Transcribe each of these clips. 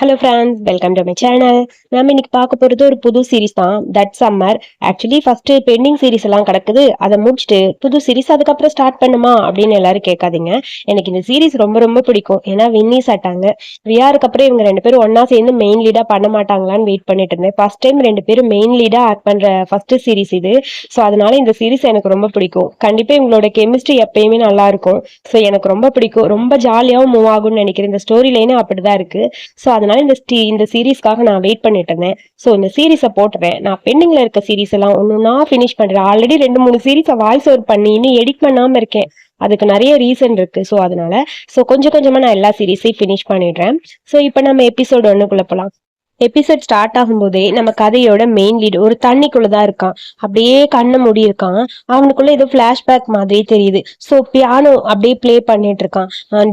Hello friends welcome to my channel நம்ம இன்னைக்கு பார்க்க போகிறது ஒரு புது சீரிஸ் தான். That summer actually first pending series எல்லாம் கிடக்குது. அதை முடிச்சுட்டு புது சீரிஸ் அதுக்கப்புறம் ஸ்டார்ட் பண்ணுமா அப்படின்னு எல்லாரும் கேட்காதீங்க. எனக்கு இந்த சீரிஸ் ரொம்ப ரொம்ப பிடிக்கும். ஏன்னா வின்னிஸ் ஆட்டாங்க வியாருக்கு அப்புறம் இவங்க ரெண்டு பேரும் ஒன்னா சேர்ந்து மெயின் லீடா பண்ண மாட்டாங்களான்னு வெயிட் பண்ணிட்டு இருந்தேன். ஃபர்ஸ்ட் டைம் ரெண்டு பேரும் மெயின் லீடா ஆக்ட் பண்ற ஃபர்ஸ்ட் சீரிஸ் இது. ஸோ அதனால இந்த சீரிஸ் எனக்கு ரொம்ப பிடிக்கும். கண்டிப்பா இவங்களோட கெமிஸ்ட்ரி எப்பயுமே நல்லா இருக்கும். ஸோ எனக்கு ரொம்ப பிடிக்கும். ரொம்ப ஜாலியாகவும் மூவ் ஆகும்னு நினைக்கிறேன். இந்த ஸ்டோரி லைனும் அப்படிதான் இருக்கு. ஸோ அதனால இந்த ஸ்டீ- இந்த சீரீஸ்க்காக நான் வெயிட் பண்ணிட்டு இருந்தேன். ஸோ இந்த சீரீஸை போட்டுறேன். நான் பெண்டிங்ல இருக்க சீரீஸ் எல்லாம் ஒன்றுனா ஃபினிஷ் பண்றேன். ஆல்ரெடி ரெண்டு மூணு சீரீஸை வாய்ஸ் ஓவர் பண்ணி இன்னும் எடிட் பண்ணாம இருக்கேன். அதுக்கு நிறைய ரீசன் இருக்கு. ஸோ அதனால ஸோ கொஞ்சம் கொஞ்சமா நான் எல்லா சீரீஸையும் ஃபினிஷ் பண்ணிடுறேன். ஸோ இப்போ நம்ம எபிசோட் ஒன்றுக்குள்ள போகலாம் எபிசோட் ஸ்டார்ட் ஆகும்போதே நம்ம கதையோட மெயின் லீடு ஒரு தண்ணிக்குள்ளதான் இருக்கான். அப்படியே கண்ணை மூடி இருக்கான். அவனுக்குள்ள ஏதோ ஃபிளாஷ்பேக் மாதிரி தெரியுது. ஸோ பியானோ அப்படியே ப்ளே பண்ணிட்டு இருக்கான்.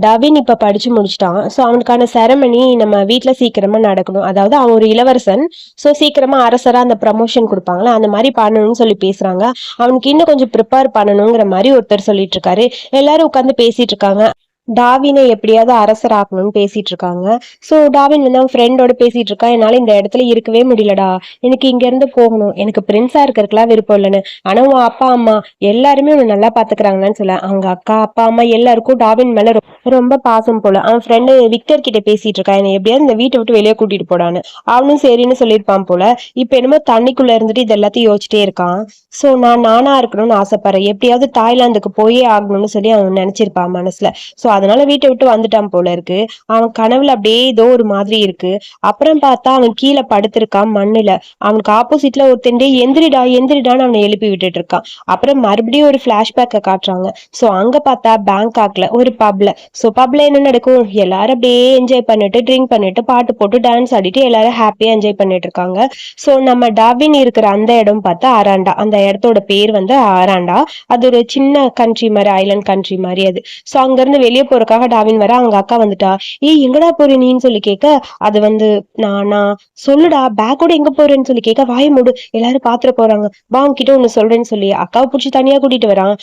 டவின் இப்ப படிச்சு முடிச்சிட்டான். ஸோ அவனுக்கான செரமனி நம்ம வீட்டுல சீக்கிரமா நடக்கணும். அதாவது அவன் ஒரு இளவரசன். ஸோ சீக்கிரமா அரசரா அந்த ப்ரமோஷன் கொடுப்பாங்களா? அந்த மாதிரி பண்ணணும்னு சொல்லி பேசுறாங்க. அவனுக்கு இன்னும் கொஞ்சம் ப்ரிப்பேர் பண்ணணுங்கிற மாதிரி ஒருத்தர் சொல்லிட்டு இருக்காரு. எல்லாரும் உட்காந்து பேசிட்டு இருக்காங்க. டாவினை எப்படியாவது அரசர் ஆகணும்னு பேசிட்டு இருக்காங்க ஸோ டாவின் வந்து அவன் ஃப்ரெண்டோட பேசிட்டு இருக்கான் என்னால் இந்த இடத்துல இருக்கவே முடியலடா. எனக்கு இங்கேருந்து போகணும். எனக்கு பிரின்ஸா இருக்கிறதுக்குலாம் விருப்பம் இல்லைன்னு. ஆனா உன் அப்பா அம்மா எல்லாருமே உன்னை நல்லா பார்த்துக்கிறாங்களான்னு சொல்ல. அவங்க அக்கா அப்பா அம்மா எல்லாருக்கும் டாவின் மேல ரொம்ப பாசம் போல. அவன் ஃப்ரெண்டு விக்டர் கிட்ட பேசிட்டு இருக்கான் என்னை எப்படியாவது இந்த வீட்டை விட்டு வெளியே கூட்டிட்டு போடான்னு. அவனும் சரின்னு சொல்லியிருப்பான் போல. இப்போ என்னமோ தண்ணிக்குள்ள இருந்துட்டு இது எல்லாத்தையும் யோசிச்சிட்டே இருக்கான். ஸோ நான் நானா இருக்கணும்னு ஆசைப்படுறேன். எப்படியாவது தாய்லாந்துக்கு போயே ஆகணும்னு சொல்லி அவன் நினைச்சிருப்பான் மனசுல. ஸோ அதனால வீட்டை விட்டு வந்துட்டான் போல இருக்கு. அவன் கனவுல அப்படியே ஏதோ ஒரு மாதிரி இருக்கு. அப்புறம் பார்த்தா அவன் கீழே படுத்திருக்கான் மண்ணுல. அவனுக்கு ஆப்போசிட்ல ஒருத்தன் எந்திரிடா எந்திரிடான்னு அவனை எழுப்பி விட்டுட்டு இருக்கான். அப்புறம் மறுபடியும் ஒரு பிளாஷ்பேக்கை காட்டுறாங்க. சோ அங்க பார்த்தா பேங்காக்ல ஒரு பப்ல சோ பப்ல என்ன நடக்கும்? எல்லாரும் அப்படியே என்ஜாய் பண்ணிட்டு ட்ரிங்க் பண்ணிட்டு பாட்டு போட்டு டான்ஸ் ஆடிட்டு எல்லாரும் ஹாப்பியா என்ஜாய் பண்ணிட்டு இருக்காங்க. சோ நம்ம டாவின் இருக்கிற அந்த இடம் பார்த்தா அராண்டா அந்த இடத்தோட பேர் வந்து அராண்டா அது ஒரு சின்ன கண்ட்ரி மாதிரி ஐலண்ட் கண்ட்ரி மாதிரி அது. சோ அங்க இருந்து வெளியே போறதுக்காக டாவின் வர அவங்க அக்கா வந்துட்டா. ஏய் எங்கடா போற நீன்னு சொல்லி கேட்க அது வந்து நானா சொல்லுடா பேக்கோட எங்க போறேன்னு சொல்லி கேட்க வாய மூடு எல்லாரும் பாத்துற போறாங்க. வா உன்கிட்ட ஒண்ணு சொல்றேன்னு சொல்லி அக்காவை பிடிச்சி தனியா கூட்டிட்டு வரான்.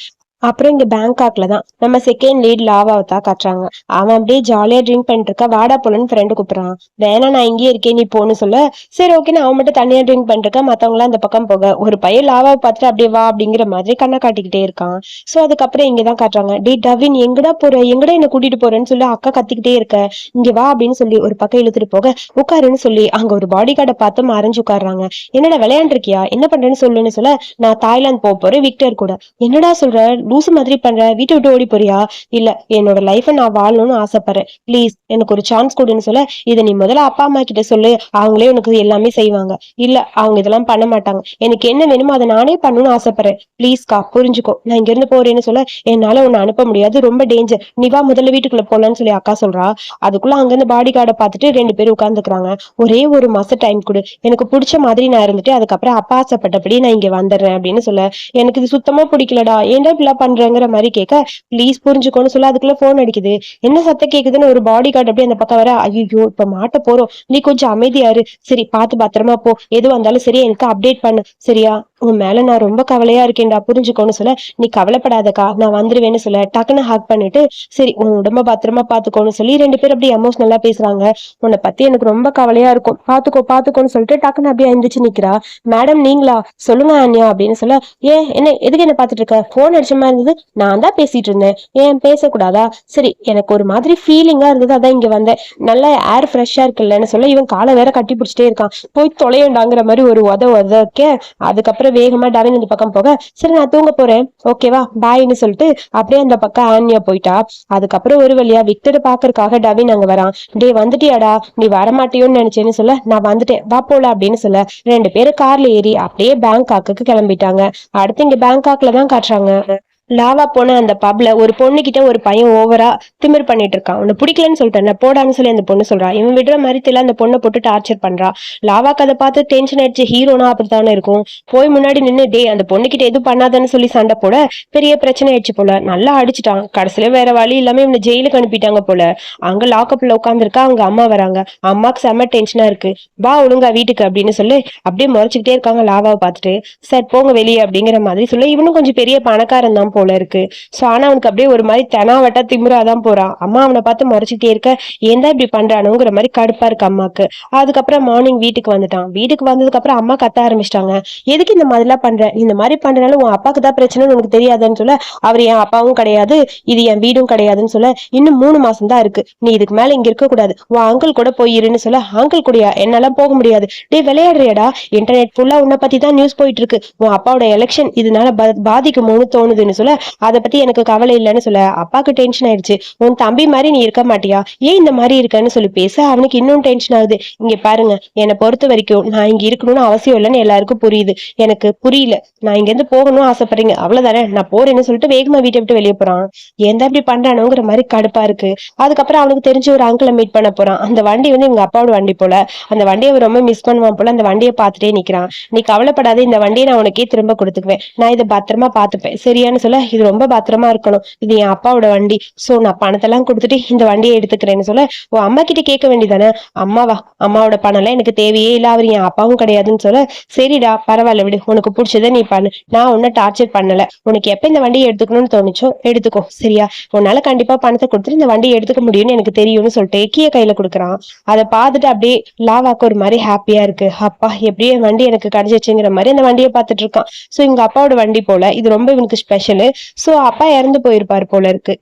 அப்புறம் இங்க பேங்காக்ல தான். நம்ம செகண்ட் லீட் லாவாவை தான் காட்டுறாங்க. அவன் அப்படியே ஜாலியா ட்ரிங்க் பண்ணிட்டு இருக்க வாடா போலன்னு ஃப்ரெண்டு கூப்பிடுறான். வேணா நான் இங்கேயே இருக்கேன் நீ போன்னு சொல்ல. சரி ஓகே நான் அவன் மட்டும் தனியா ட்ரிங்க் பண்ணிட்டு இருக்கா மத்தவங்க அந்த பக்கம் போக. ஒரு பையன் லாவாவை பார்த்துட்டு அப்படியே வா அப்படிங்கிற மாதிரி கண்ணை காட்டிக்கிட்டே இருக்கான். சோ அதுக்கப்புறம் இங்கதான் காட்டுறாங்க. டி டவின் எங்கடா போற? எங்கடா என்ன கூட்டிட்டு போறேன்னு சொல்லி. அக்கா கத்திக்கிட்டே இருக்க. இங்க வா அப்படின்னு சொல்லி ஒரு பக்கம் இழுத்துட்டு போக. உட்காருன்னு சொல்லி அங்க ஒரு பாடி கார்டை பார்த்து மறைஞ்சு உட்காடுறாங்க என்னடா விளையாண்டுருக்கியா? என்ன பண்றேன்னு சொல்லுன்னு சொல்ல. நான் தாய்லாந்து போக போறேன். விக்டர் கூட. என்னடா சொல்ற? லூசு மாதிரி பண்ற வீட்டை விட்டு ஓடி போறியா? இல்ல என்னோட லைஃப நான் வாழணும்னு ஆசைப்படுறேன். ப்ளீஸ் எனக்கு ஒரு சான்ஸ் கொடுன்னு சொல்ல இதை நீ முதல்ல அப்பா அம்மா கிட்ட சொல்லு. அவங்களே உனக்கு எல்லாமே செய்வாங்க. இல்ல அவங்க இதெல்லாம் பண்ண மாட்டாங்க. எனக்கு என்ன வேணுமோ அதை நானே பண்ணணும்னு ஆசைப்படுறேன். ப்ளீஸ்க்கா புரிஞ்சுக்கோ. நான் இங்க இருந்து போறேன்னு சொல்ல என்னால உன்னை அனுப்ப முடியாது. ரொம்ப டேஞ்சர் நீ வா முதல்ல வீட்டுக்குள்ள போலான்னு சொல்லி அக்கா சொல்றா. அதுக்குள்ள அங்க இருந்து பாடி கார்டை பார்த்துட்டு ரெண்டு பேரும் உட்காந்துக்கிறாங்க ஒரே ஒரு மாசம் டைம் கொடு. எனக்கு பிடிச்ச மாதிரி நான் இருந்துட்டு அதுக்கப்புறம் அப்பா ஆசைப்பட்டபடி நான் இங்க வந்துடுறேன் அப்படின்னு சொல்ல. எனக்கு இது சுத்தமா பிடிக்கலடா. ஏன்டா பண்றேங்கிற மாதிரி கேட்க ப்ளீஸ் புரிஞ்சுக்கோன்னு சொல்ல அதுக்குள்ள போன் அடிக்குது. என்ன சத்தம் கேக்குதுன்னு ஒரு பாடி கார்டு அப்படியே அந்த பக்கம் வர ஐயோ இப்ப மாட்ட போறோம். நீ கொஞ்சம் அமைதியாரு சரி பார்த்து பத்திரமா போ. எது வந்தாலும் சரி எனக்கு அப்டேட் பண்ணு. சரியா? உன் மேல நான் ரொம்ப கவலையா இருக்கேன்டா. புரிஞ்சுக்கோன்னு சொல்ல. நீ கவலைப்படாதக்கா. நான் வந்துருவேன்னு சொல்ல. டக்குன்னு ஹாக் பண்ணிட்டு சரி உன் உடம்ப பத்திரமா பாத்துக்கோன்னு சொல்லி ரெண்டு பேரும் அப்படியே எமோஷனலா பேசுறாங்க. உன்னை பத்தி எனக்கு ரொம்ப கவலையா இருக்கும். பாத்துக்கோ பாத்துக்கோன்னு சொல்லிட்டு டக்குன்னு அப்படியே எழுந்திரிச்சு நிக்கிறா. மேடம் நீங்களா? சொல்லுங்க அன்யா. அப்படின்னு சொல்ல ஏன்? என்ன எதுக்கு என்ன பாத்துட்டு இருக்க? போன் அடிச்சுமா மாதிரி இருந்தது நான் தான் பேசிட்டு இருந்தேன். ஏன் பேசக்கூடாதா? சரி எனக்கு ஒரு மாதிரி ஃபீலிங்கா இருந்தது. அதான் இங்க வந்தேன். நல்லா ஏர் ஃப்ரெஷ்ஷா இருக்குல்லன்னு சொல்ல இவன் காலை வேற கட்டி பிடிச்சிட்டே இருக்கான். போய் தொலையண்டாங்கிற மாதிரி ஒரு உத உதக்க அதுக்கப்புறம் வேகமா டவின் இந்த பக்கம் போக சரி நான் தூங்க போறேன். ஓகேவா பாய்னு சொல்லிட்டு அப்படியே அந்த பக்கம் ஆன்யா போயிட்டா. அதுக்கப்புறம் ஒரு வழியா விக்டரை பாக்குறதுக்காக டவின் அங்க வரான். டே வந்துட்டியாடா? நீ வரமாட்டியோன்னு நினைச்சேன்னு சொல்ல நான் வந்துட்டேன். வா போல அப்படின்னு சொல்ல ரெண்டு பேரும் கார்ல ஏறி அப்படியே பேங்காக்கு கிளம்பிட்டாங்க. அடுத்து இங்க பேங்காக்ல தான் காட்டுறாங்க. லாவா போன அந்த பப்ல ஒரு பொண்ணு கிட்ட ஒரு பையன் ஓவரா திமிர் பண்ணிட்டு இருக்கான். உன்னை பிடிக்கலன்னு சொல்லிட்டேன் போடான்னு சொல்லி அந்த பொண்ணு சொல்றா. இவன் விடுற மாதிரி தெரியல அந்த பொண்ணை போட்டு டார்ச்சர் பண்றா. லாவா கதை பார்த்து டென்ஷன் ஆயிடுச்சு ஹீரோனா அப்படித்தானே இருக்கும். போய் முன்னாடி நின்னு டே அந்த பொண்ணு கிட்ட எதுவும் பண்ணாதன்னு சொல்லி சண்டை போட பெரிய பிரச்சனை ஆயிடுச்சு போல. நல்லா அடிச்சிட்டான். கடைசியில வேற வழி இல்லாம இவனை ஜெயிலுக்கு அனுப்பிட்டாங்க போல. அங்க லாக்அப்ல உட்காந்துருக்கா அவங்க அம்மா வராங்க. அம்மாக்கு செம்ம டென்ஷனா இருக்கு. வா ஒழுங்கா வீட்டுக்கு அப்படின்னு சொல்லி அப்படியே முறைச்சுக்கிட்டே இருக்காங்க லாவாவை பார்த்துட்டு. சார் போங்க வெளியே அப்படிங்கிற மாதிரி சொல்லி இவனும் கொஞ்சம் பெரிய பணக்காரன் தான் போல இருக்கு. சோ ஆனா அவனுக்கு அப்படியே ஒரு மாதிரி தெனாவட்டா திமிராதான் போறான். அம்மா அவனை பார்த்து முறைச்சிட்டே இருக்க ஏன் தான் இப்படி பண்றானுங்கிற மாதிரி கடுப்பா இருக்கு அம்மாக்கு. அதுக்கப்புறம் மார்னிங் வீட்டுக்கு வந்துட்டான். வீட்டுக்கு வந்ததுக்கு அப்புறம் அம்மா கத்த ஆரம்பிச்சிட்டாங்க. எதுக்கு இந்த மாதிரிலாம் பண்ற? இந்த மாதிரி பண்றனால உன் அப்பாக்கு தான் பிரச்சனைன்னு உனக்கு தெரியாதுன்னு சொல்ல அவர் என் அப்பாவும் கிடையாது இது என் வீடும் கிடையாதுன்னு சொல்ல இன்னும் மூணு மாசம் தான் இருக்கு. நீ இதுக்கு மேல இங்க இருக்க கூடாது. உன் அங்கிள் கூட போயிருன்னு சொல்ல அங்கிள் கூடயா? என்னால போக முடியாது. டேய் விளையாடுறியடா. இன்டர்நெட் ஃபுல்லா உன்னை பத்தி தான் நியூஸ் போயிட்டு இருக்கு. உன் அப்பாவோட எலெக்ஷன் இதனால பா- பாதிக்குமோன்னு தோணுதுன்னு சொல்ல அதை பத்தி எனக்கு கவலை இல்லைன்னு சொல்ல. அப்பாவுக்கு டென்ஷன் ஆயிடுச்சு. உன் தம்பி மாதிரி நீ இருக்க மாட்டியா? ஏன் இந்த மாதிரி இருக்கன்னு சொல்லி பேச அவனுக்கு இன்னும் டென்ஷன் ஆகுது. இங்க பாருங்க. என்னை பொறுத்த வரைக்கும் நான் இங்க இருக்கணும்னு அவசியம் இல்லைன்னு எல்லாருக்கும் புரியுது. எனக்கு புரியல. நான் இங்க இருந்து போகணும்னு ஆசைப்படுறீங்க. அவ்வளவுதானே? நான் போறேன்னு சொல்லிட்டு வேகமா வீட்டை விட்டு வெளியே போறான். ஏன் இப்படி பண்றானுங்கிற மாதிரி கடுப்பா இருக்கு. அதுக்கப்புறம் அவனுக்கு தெரிஞ்ச ஒரு அங்கிளை மீட் பண்ண போறான். அந்த வண்டி வந்து இவங்க அப்பாவோட வண்டி போல. அந்த வண்டியை அவன் ரொம்ப மிஸ் பண்ணுவான் போல. அந்த வண்டியை பார்த்துட்டே நிக்கிறான். நீ கவலைப்படாத. இந்த வண்டியை நான் உனக்கே திரும்ப கொடுத்துக்குவேன். நான் இதை பத்திரமா பார்த்துப்பேன். சரியான்னு சொல்ல இது ரொம்ப பத்திரமா இருக்கணும். இது என் அப்பாவோட வண்டி. சோ நான் பணத்தெல்லாம் கொடுத்துட்டு இந்த வண்டியை எடுத்துக்கிறேன்னு சொல்ல ஓ அம்மா கிட்ட கேட்க வேண்டியதானே அம்மாவா அம்மாவோட பணம் எல்லாம் எனக்கு தேவையே இல்ல. அவர் என் அப்பாவும் கிடையாதுன்னு சொல்ல சரிடா பரவாயில்ல விடு. உனக்கு பிடிச்சதை நீ பண்ணு. நான் உன்னை டார்ச்சர் பண்ணல. உனக்கு எப்ப இந்த வண்டியை எடுத்துக்கணும்னு தோணுச்சோ எடுத்துக்கோ. சரியா? உன்னால கண்டிப்பா பணத்தை கொடுத்துட்டு இந்த வண்டியை எடுத்துக்க முடியும்னு எனக்கு தெரியும்னு சொல்லிட்டு கீழே கையில கொடுக்குறான். அதை பார்த்துட்டு அப்படியே லாவாக்கு ஒரு மாதிரி ஹாப்பியா இருக்கு. அப்பா எப்படியே வண்டி எனக்கு கிடைச்சிச்சுங்கிற மாதிரி அந்த வண்டியை பார்த்துட்டு இருக்கான். சோ இவங்க அப்பாவோட வண்டி போல இது ரொம்ப இவனுக்கு ஸ்பெஷலு சோ அப்பா இறந்து போயிருப்பார் போல இருக்கு.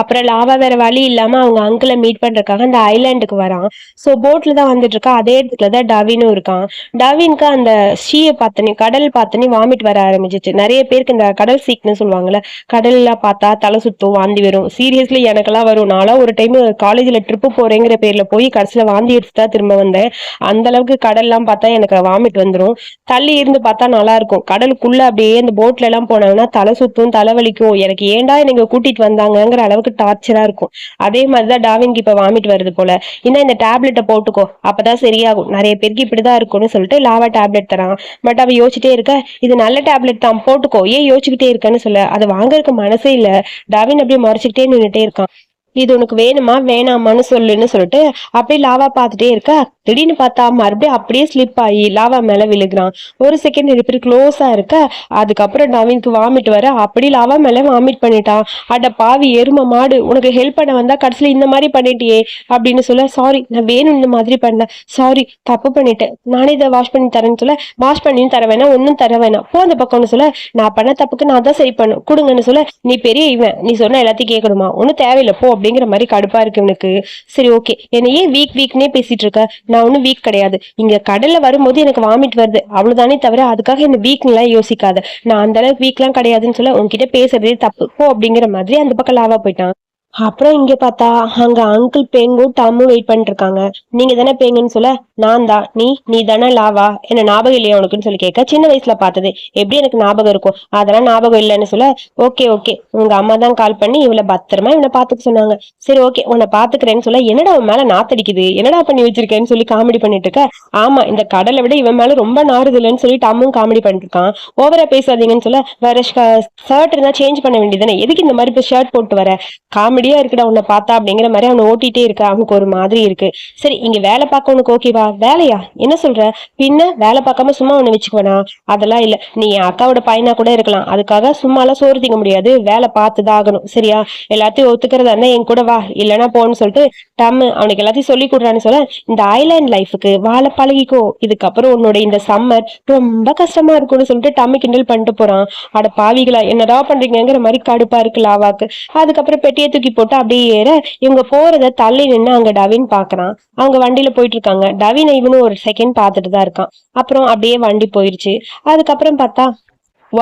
அப்புறம் லாவா வேற வழி இல்லாம அவங்க அங்கிளை மீட் பண்றதுக்காக அந்த ஐலாண்டுக்கு வரான். சோ போட்ல தான் வந்துட்டு இருக்கா? அதே இடத்துல தான் டவினும் இருக்கான். டவின்க்கு அந்த ஷீயை பார்த்தனே கடல் பார்த்தனே வாமிட் வர ஆரம்பிச்சிச்சு. நிறைய பேருக்கு இந்த கடல் சீக்னு சொல்லுவாங்கல்ல கடல்ல பார்த்தா தலை சுத்தும் வாந்தி வரும். சீரியஸ்லி எனக்கெல்லாம் வரும். நான்லாம் ஒரு டைம் காலேஜ்ல ட்ரிப்பு போறேங்கிற பேர்ல போய் கடைசியில வாந்தி எடுத்து தான் திரும்ப வந்தேன். அந்த அளவுக்கு கடல்லாம் பார்த்தா எனக்கு வாமிட் வந்துடும் தள்ளி இருந்து பார்த்தா நல்லா இருக்கும். கடலுக்குள்ள அப்படியே அந்த போட்ல எல்லாம் போனாங்கன்னா தலை சுத்தும் தலைவலிக்கும் எனக்கு ஏன்டா எனக்கு கூட்டிட்டு வந்தாங்கங்கிற அளவுக்கு டார்ச்சரா இருக்கும். அதே மாதிரிதான் டாவின்க்கு இப்ப வாமிட் வருது போல. இன்னும் இந்த டேப்லெட்டை போட்டுக்கோ. அப்பதான் சரியாகும். நிறைய பேருக்கு இப்படிதான் இருக்கும்னு சொல்லிட்டு லாவா டேப்லெட் தரான். பட் அவ யோசிச்சிட்டே இருக்க இது நல்ல டேப்லெட் தான் போட்டுக்கோ. ஏன் யோசிச்சுக்கிட்டே இருக்கன்னு சொல்ல. அதை வாங்கறதுக்கு மனசே இல்ல. டாவின் அப்படியே முறைச்சிக்கிட்டே நின்றுட்டே இருக்கான். இது உனக்கு வேணுமா? வேணாமான்னு சொல்லுன்னு சொல்லிட்டு அப்படியே லாவா பார்த்துட்டே இருக்க. திடீர்னு பார்த்தா மறுபடியும் அப்படியே ஸ்லிப் ஆகி லாவா மேல விழுகிறான். ஒரு செகண்ட் ரெண்டு பேர் க்ளோஸா இருக்க? அதுக்கப்புறம் நவீனுக்கு வாமிட் வர அப்படி லாவா மேல வாமிட் பண்ணிட்டான். அட பாவி எரும மாடு உனக்கு ஹெல்ப் பண்ண வந்தா கடைசியில இந்த மாதிரி பண்ணிட்டியே அப்படின்னு சொல்ல சாரி நான் வேணும் இந்த மாதிரி பண்ண. சாரி தப்பு பண்ணிட்டேன். நானே இதை வாஷ் பண்ணி தரேன்னு சொல்ல வாஷ் பண்ணியும் தர வேணாம் ஒன்றும் தர வேணாம். போ அந்த பக்கம்னு சொல்ல நான் பண்ண தப்புக்கு நான் தான் சரி பண்ணும். கொடுங்கன்னு சொல்ல நீ பெரிய இவன். நீ சொன்ன எல்லாத்தையும் கேட்கணுமா ஒன்றும் தேவையில்லை. போ அப்படிங்கிற மாதிரி கடுப்பா இருக்கு இவனுக்கு. சரி ஓகே என்னை ஏன் வீக் வீக்னே பேசிட்டு இருக்க? நான் ஒன்றும் வீக் கிடையாது. இங்க கடல்ல வரும்போது எனக்கு வாமிட் வருது. அவ்வளவுதானே தவிர அதுக்காக என்ன வீக்லாம் யோசிக்காத. நான் அந்த அளவுக்கு வீக்லாம் கிடையாதுன்னு சொல்ல உன்கிட்ட பேசுறதே தப்பு. போ அப்படிங்கிற மாதிரி அந்த பக்கம் லாவா போயிட்டான். அப்புறம் இங்க பார்த்தா அங்க அங்கிள் பேங்கும் டம்மும் வெயிட் பண்ணிட்டு இருக்காங்க நீங்க தானே பேங்குன்னு சொல்ல? நான் தான். நீ நீ தானே லாவா? என்ன ஞாபகம் இல்லையா உனக்குன்னு சொல்லி கேட்க சின்ன வயசுல பார்த்தது. எப்படி எனக்கு ஞாபகம் இருக்கும் அதெல்லாம் ஞாபகம் இல்லைன்னு சொல்ல ஓகே ஓகே உங்க அம்மா தான் கால் பண்ணி இவளை பத்திரமா இவனை பாத்துக்க சொன்னாங்க. சரி ஓகே உன்னை பாத்துக்கிறேன்னு சொல்ல என்னடா உன் மேல நாத்தடிக்குது? என்னடா பண்ணி வச்சிருக்கேன்னு சொல்லி காமெடி பண்ணிட்டு இருக்க? ஆமா இந்த கடலை விட இவன் மேல ரொம்ப நாறுதுலன்னு சொல்லி டம்மும் காமெடி பண்ணிட்டு இருக்கான் ஓவரா பேசாதீங்கன்னு சொல்ல வேற ஷர்ட் இருந்தா சேஞ்ச் பண்ண வேண்டியதானே எதுக்கு இந்த மாதிரி இப்போ ஷர்ட் போட்டு வர? காமெடி காமெடியா இருக்குடா உன்னை பார்த்தா அப்படிங்கிற மாதிரி அவனை ஓட்டிட்டே இருக்கா. அவனுக்கு ஒரு மாதிரி இருக்கு. சரி இங்க வேலை பார்க்க உனக்கு ஓகேவா வேலையா? என்ன சொல்ற? பின்ன வேலை பார்க்காம சும்மா உன்னை வச்சுக்குவேனா? அதெல்லாம் இல்ல. நீ என் அக்காவோட பையனா கூட இருக்கலாம். அதுக்காக சும்மாலாம் சோறு திங்க முடியாது. வேலை பார்த்துதான் ஆகணும். சரியா? எல்லாத்தையும் ஒத்துக்கிறதா இருந்தா என் கூட வா. இல்லைன்னா போன்னு சொல்லிட்டு டம்மு அவனுக்கு எல்லாத்தையும் சொல்லி கொடுறான்னு சொல்ல இந்த ஐலாண்ட் லைஃபுக்கு வாழ பழகிக்கோ. இதுக்கப்புறம் உன்னோட இந்த சம்மர் ரொம்ப கஷ்டமா இருக்கும்னு சொல்லிட்டு டம்மு கிண்டல் பண்ணிட்டு போறான். அட பாவிகளா என்னடா பண்றீங்கிற மாதிரி கடுப்பா இருக்கு லாவாக்கு. அதுக்கப்புறம் பெட்டியை தூக்கி போட்டு அப்படியே ஏற இவங்க போறத தள்ளி நின்று அங்க டவின் பாக்குறான். அவங்க வண்டியில போயிட்டு இருக்காங்க டவின் இவனும் ஒரு செகண்ட் பார்த்துட்டு தான் இருக்கான். அப்புறம் அப்படியே வண்டி போயிருச்சு. அதுக்கப்புறம் பார்த்தா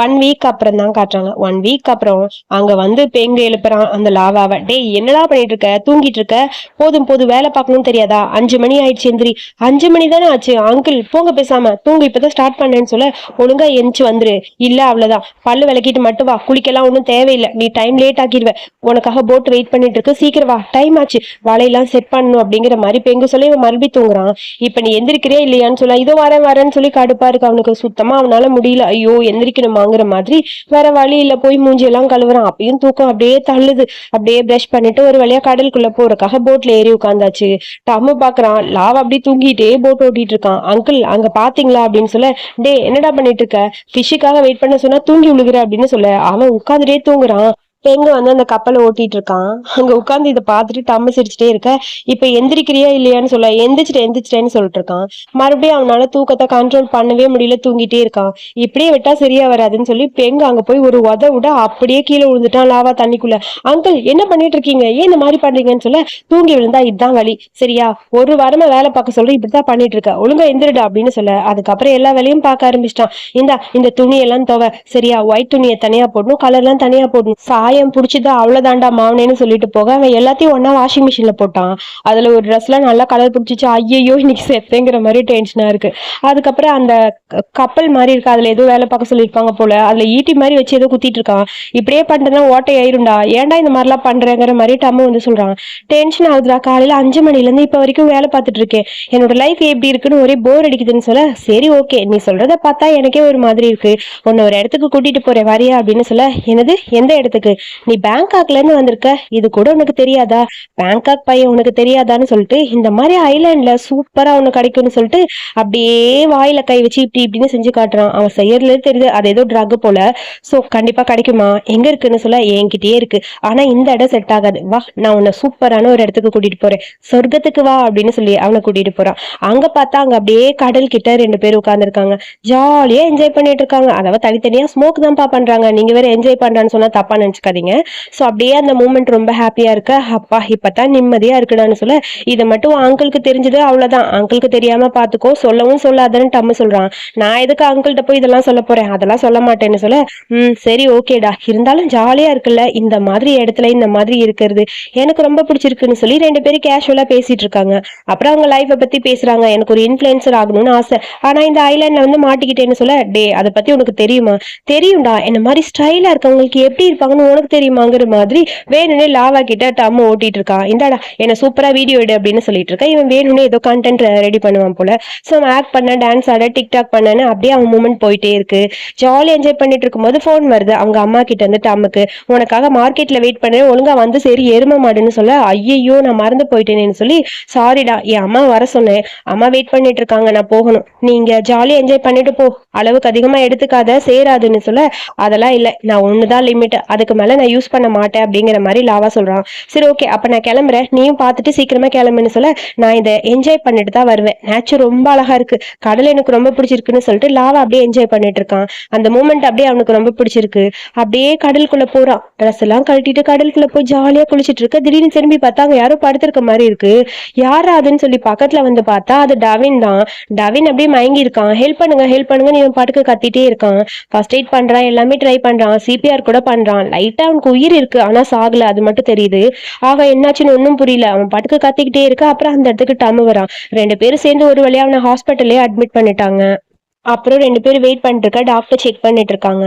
ஒன் வீக் அப்புறம் தான் காட்டுறாங்க. ஒன் வீக் அப்புறம் அங்க வந்து பேங்க எழுப்புறான் அந்த லாவாவை. டேய் என்னடா பண்ணிட்டு இருக்க தூங்கிட்டு இருக்க போதும் போதும் வேலை பார்க்கணும்னு தெரியாதா? அஞ்சு மணி ஆயிடுச்சு எந்திரி. அஞ்சு மணி தானே ஆச்சு. அங்கிள் போங்க பேசாம. தூங்க இப்பதான் ஸ்டார்ட் பண்ணேன்னு சொல்ல ஒழுங்கா எந்திச்சு வந்துரு. இல்ல அவ்வளவுதான். பல்லு விளக்கிட்டு மட்டும் வா. குளிக்கலாம் ஒன்றும் தேவையில்லை. நீ டைம் லேட் ஆக்கிடுவ. உனக்காக போட் வெயிட் பண்ணிட்டு இருக்கு. சீக்கிரம் வா. டைம் ஆச்சு. வலையெல்லாம் செட் பண்ணணும் அப்படிங்கிற மாதிரி பெங்கு சொல்லி இவன் மறுபடி தூங்குறான். இப்ப நீ எந்திரிக்கிறியா இல்லையான்னு சொல்ல இதோ வரேன் வரேன்னு சொல்லி கடுப்பா இருக்கு அவனுக்கு. சுத்தமா அவனால முடியல. ஐயோ எந்திரிக்கணுமா? வாங்குற மாதிரி வேற வழி இல்ல போய் மூஞ்சி எல்லாம் கழுவுறான். அப்பயும் தூக்கம் அப்படியே தள்ளுது. அப்படியே பிரஷ் பண்ணிட்டு ஒரு வழியா கடலுக்குள்ள போறதுக்காக போட்ல ஏறி உட்காந்தாச்சு டம்மு பாக்குறான். லாவ் அப்படியே தூங்கிட்டே போட் ஓட்டிட்டு இருக்கான். அங்கிள் அங்க பாத்தீங்களா அப்படின்னு சொல்ல டே என்னடா பண்ணிட்டு இருக்க? ஃபிஷ்ஷுக்காக வெயிட் பண்ண சொன்னா தூங்கி விழுகுற அப்படின்னு சொல்ல. அவன் உட்காந்துட்டே தூங்குறான். பெங்க வந்து அந்த கப்பலை ஓட்டிட்டு இருக்கான் அங்க உட்காந்து இதை பார்த்துட்டு தம்மு சிரிச்சுட்டே இருக்க. இப்ப எந்திரிக்கிறியா இல்லையான்னு சொல்ல எந்திரிச்சிட்டு எந்திரிச்சிட்டேன்னு சொல்லிட்டு இருக்கான் மறுபடியும் அவனால தூக்கத்தை கண்ட்ரோல் பண்ணவே முடியல தூங்கிட்டே இருக்கான். இப்படியே விட்டா சரியா வராதுன்னு சொல்லி பெங்க அங்க போய் ஒரு உத விட அப்படியே கீழே விழுந்துட்டான் லாவா தண்ணிக்குள்ள. அங்கிள் என்ன பண்ணிட்டு இருக்கீங்க ஏன் இந்த மாதிரி பண்றீங்கன்னு சொல்ல தூங்கி விழுந்தா இதுதான் வழி சரியா? ஒரு வாரமா வேலை பார்க்க சொல்ற இப்படிதான் பண்ணிட்டு இருக்க ஒழுங்கா எந்திரிடா அப்படின்னு சொல்ல. அதுக்கப்புறம் எல்லா வேலையும் பார்க்க ஆரம்பிச்சிட்டான். இந்தா இந்த துணியெல்லாம் எல்லாம் சரியா? ஒயிட் துணியை தனியா போடணும் கலர்லாம் தனியா போடணும். சாயம் பிடிச்சது அவ்வளவுதான்டா மாவனேன்னு சொல்லிட்டு போக. அவன் எல்லாத்தையும் ஒன்றா வாஷிங் மிஷின்ல போட்டான். அதுல ஒரு ட்ரெஸ்லாம் நல்லா கலர் பிடிச்சிச்சு. ஐயோ இன்னைக்கு செத்தேங்கிற மாதிரி டென்ஷனா இருக்கு. அதுக்கப்புறம் அந்த கப்பல் மாதிரி இருக்கு. அதுல ஏதோ வேலை பார்க்க சொல்லியிருப்பாங்க போல. அதுல ஈட்டி மாதிரி வச்சு ஏதோ குத்திட்டு இருக்கான். இப்படியே பண்றதுனா ஓட்டை ஆயிரும்டா ஏன்டா இந்த மாதிரிலாம் பண்றேங்கிற மாதிரி டம்மு வந்து சொல்றான். டென்ஷன் ஆகுதுடா. காலையில அஞ்சு மணில இருந்து இப்ப வரைக்கும் வேலை பார்த்துட்டு இருக்கேன். என்னோட லைஃப் எப்படி இருக்குன்னு ஒரே போர் அடிக்குதுன்னு சொல்ல சரி ஓகே நீ சொல்றத பார்த்தா எனக்கே ஒரு மாதிரி இருக்கு. உன்னை ஒரு இடத்துக்கு கூட்டிட்டு போறேன். வரியா அப்படின்னு சொல்ல என்னது? எந்த இடத்துக்கு? நீ பேங்காக்ல இருந்து வந்திருக்க? இது கூட உனக்கு தெரியாதா? பேங்காக் பையன் உனக்கு தெரியாதான்னு சொல்லிட்டு இந்த மாதிரி ஐலாண்ட்ல சூப்பரா உனக்கு கிடைக்கும்னு சொல்லிட்டு அப்படியே வாயில கை வச்சு இப்படி இப்படின்னு செஞ்சு காட்டுறான். அவன் செய்யறதுல தெரியுது அது ஏதோ ட்ரக் போல. சோ கண்டிப்பா கிடைக்குமா? எங்க இருக்குன்னு சொல்ல என்கிட்டயே இருக்கு. ஆனா இந்த இடம் செட் ஆகாது. வா நான் உன்னை சூப்பரான ஒரு இடத்துக்கு கூட்டிட்டு போறேன். சொர்க்கத்துக்கு வா அப்படின்னு சொல்லி அவனை கூட்டிட்டு போறான். அங்க பார்த்தா அங்க அப்படியே கடல் கிட்ட ரெண்டு பேர் உட்கார்ந்துருக்காங்க. ஜாலியா என்ஜாய் பண்ணிட்டு இருக்காங்க. அதாவது தனித்தனியா ஸ்மோக் தான்ப்பா பண்றாங்க. நீங்க வேற என்ஜாய் பண்றான்னு சொன்னா தப்பா நினைச்சுக்காதீங்க ஸோ அப்படியே அந்த மூமெண்ட் ரொம்ப ஹாப்பியா இருக்க. அப்பா இப்பதான் நிம்மதியாக இருக்குடான்னு சொல்ல இதை மட்டும் அங்கிளுக்கு தெரிஞ்சது அவ்வளவுதான். அங்கிளுக்கு தெரியாம பாத்துக்கோ சொல்லவும் சொல்லாதன்னு டம்மு சொல்கிறான் நான் எதுக்கு அங்கிள்கிட்ட போய் இதெல்லாம் சொல்ல போறேன்? அதெல்லாம் சொல்ல மாட்டேன்னு சொல்ல ம் சரி ஓகேடா இருந்தாலும் ஜாலியா இருக்குல்ல. இந்த மாதிரி இடத்துல இந்த மாதிரி இருக்கிறது எனக்கு ரொம்ப பிடிச்சிருக்குன்னு சொல்லி ரெண்டு பேரும் கேஷுவலா பேசிட்டு இருக்காங்க. அப்புறம் அவங்க லைஃப்பை பத்தி பேசுறாங்க. எனக்கு ஒரு இன்ஃப்ளூயன்சர் ஆகணும்னு ஆசை. ஆனா இந்த ஐலாண்டில் வந்து மாட்டிக்கிட்டேன்னு சொல்ல டே அதை பத்தி உனக்கு தெரியுமா? தெரியும்டா. என்ன மாதிரி ஸ்டைலாக இருக்கவங்களுக்கு எப்படி இருப்பாங்கன்னு உனக்கு தெரியுமாங்கிற மாதிரி வேணும்னே லாவா கிட்ட டம்மு ஓட்டிட்டு இருக்கான். இந்தாடா என்ன சூப்பரா வீடியோ எடு அப்படின்னு சொல்லிட்டு இருக்கா இவன் வேணும்னே ஏதோ கண்டென்ட் ரெடி பண்ணுவான் போல. ஸோ அவன் ஆக்ட் பண்ண டான்ஸ் ஆட டிக்டாக் பண்ணனு அப்படியே அவன் மூமெண்ட் போயிட்டே இருக்கு. ஜாலி என்ஜாய் பண்ணிட்டு இருக்கும்போது ஃபோன் வருது. அவங்க அம்மா கிட்ட இருந்து டம்முக்கு உனக்காக மார்க்கெட்ல வெயிட் பண்ணேன் ஒழுங்கா வந்து சரி எரும மாடுன்னு சொல்ல ஐயையோ நான் மறந்து போயிட்டேனேன்னு சொல்லி சாரிடா என் அம்மா வர சொன்னேன். அம்மா வெயிட் பண்ணிட்டு இருக்காங்க நான் போகணும். நீங்க ஜாலியாக என்ஜாய் பண்ணிட்டு போ. அளவுக்கு அதிகமா எடுத்துக்காத சேராதுன்னு சொல்ல அதெல்லாம் இல்ல. நான் ஒண்ணுதான் லிமிட் அதுக்கு மேல நான் யூஸ் பண்ண மாட்டேன் அப்படிங்கிற மாதிரி லாவா சொல்றான். சரி ஓகே அப்ப நான் கிளம்புறேன். நீயும் பார்த்துட்டு சீக்கிரமா கிளம்புன்னு சொல்ல நான் இதை என்ஜாய் பண்ணிட்டு தான் வருவேன். நேச்சர் ரொம்ப அழகா இருக்கு. கடல் எனக்கு ரொம்ப பிடிச்சிருக்குன்னு சொல்லிட்டு லாவா அப்படியே என்ஜாய் பண்ணிட்டு இருக்கான். அந்த மூமெண்ட் அப்படியே அவனுக்கு ரொம்ப பிடிச்சிருக்கு. அப்படியே கடலுக்குள்ள போறான். ட்ரெஸ் எல்லாம் கழட்டிட்டு கடலுக்குள்ள போய் ஜாலியா குளிச்சிட்டு இருக்க. திடீர்னு திரும்பி பார்த்தா அங்க யாரோ படுத்திருக்க மாதிரி இருக்கு. யாரா அதுன்னு சொல்லி பக்கத்துல வந்து பார்த்தா அது டவின் தான். டவின் அப்படியே மயங்கி இருக்கான். ஹெல்ப் பண்ணுங்க ஹெல்ப் பண்ணுங்க நீ பாட்டுக்கு கத்திட்டே இருக்கான். ஃபர்ஸ்ட் எய்ட் பண்றான் எல்லாமே ட்ரை பண்றான். சிபிஆர் கூட பண்றான். லைட்டா அவனுக்கு உயிர் இருக்கு. ஆனா சாகல. அது மட்டும் தெரியுது. ஆக என்னாச்சுன்னு ஒன்றும் புரியல. அவன் பாட்டுக்கு கத்திக்கிட்டே இருக்க. அப்புறம் அந்த இடத்துக்கு டம்மு வரான். ரெண்டு பேரும் சேர்ந்து ஒரு வழியா அவனை ஹாஸ்பிட்டல்லே அட்மிட் பண்ணிட்டாங்க. அப்புறம் ரெண்டு பேரும் வெயிட் பண்ணிட்டு இருக்கா டாக்டர் செக் பண்ணிட்டு இருக்காங்க